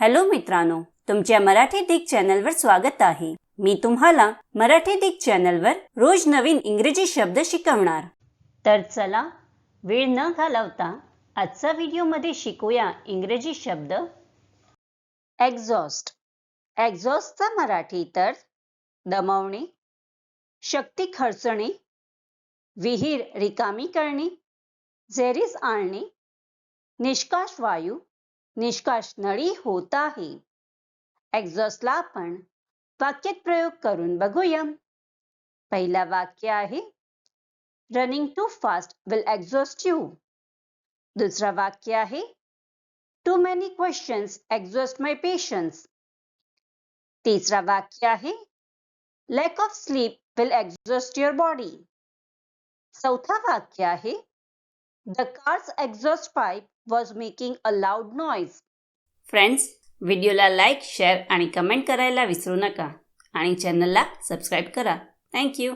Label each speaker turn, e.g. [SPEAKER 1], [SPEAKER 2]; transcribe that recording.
[SPEAKER 1] Hello मित्रांनो तुमच्या मराठी दिग चॅनलवर स्वागत आहे. मी तुम्हाला मराठी दिग चॅनलवर रोज नवीन इंग्रजी शब्द शिकवणार. तर चला वेळ न घालवता आजचा व्हिडिओमध्ये शिकूया इंग्रजी शब्द. एक्झॉस्ट एक्झॉस्टचा मराठी तर दमवणे शक्ती खर्चणे विहीर रिकामी करणे झेरीस आणणे निष्काश वायू निष्काशनळी होत आहे. एक्झॉस्टला आपण वाक्यात प्रयोग करून बघूया. पहिला वाक्य आहे running too fast will exhaust you दुसरा वाक्य आहे too many questions exhaust my patience तिसरा वाक्य आहे lack of sleep will exhaust your body चौथा वाक्य आहे the car's exhaust pipe was making a loud noise friends व्हिडिओला लाईक शेअर आणि कमेंट करायला विसरू नका. आणि चॅनलला सबस्क्राईब करा. थँक्यू